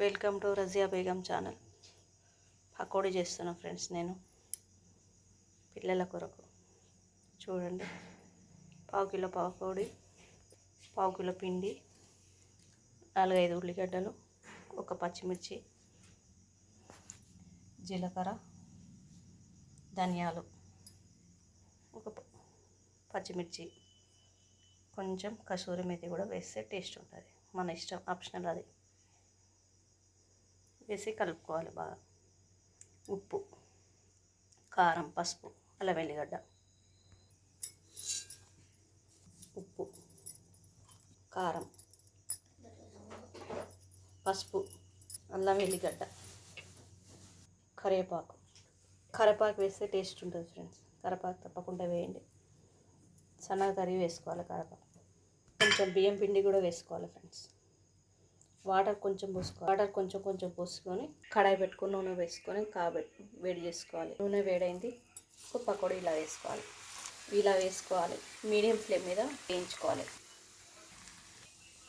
Welcome to Razia Begum channel. Pakodi చేస్తున్నా friends నేను. పిల్లల కొరకు. చూడండి. పావు కిలో పకోడీ పావు కిలో పిండి నాలుగైదు ఉల్లిగడ్డలు ఒక పచ్చిమిర్చి జీలకర్ర ధనియాలు ఒక పచ్చిమిర్చి కొంచెం కసూరి మెతి కూడా వేస్తే టేస్ట్ ఉంటుంది. మన ఇష్టం ఆప్షనల్ అది. వేసి కలుపుకోవాలి బాగా. ఉప్పు కారం పసుపు అల్లం వెల్లిగడ్డ. ఉప్పు కారం పసుపు అల్లం వెల్లిగడ్డ. కరివేపాకు. కరివేపాకు వేస్తే టేస్ట్ ఉంటుంది ఫ్రెండ్స్. కరివేపాకు తప్పకుండా వేయండి. సన్నగా కర్రీ వేసుకోవాలి కరివేపాకు. కొంచెం బియ్యం పిండి కూడా వేసుకోవాలి ఫ్రెండ్స్. వాటర్ కొంచెం పోసుకోవాలి వాటర్ కొంచెం కొంచెం పోసుకొని కడాయి పెట్టుకొని నూనె వేసుకొని కాబెట్టి వేడి చేసుకోవాలి. నూనె వేడైంది ఒక పకోడీ ఇలా వేసుకోవాలి. ఇలా వేసుకోవాలి. మీడియం ఫ్లేమ్ మీద వేయించుకోవాలి.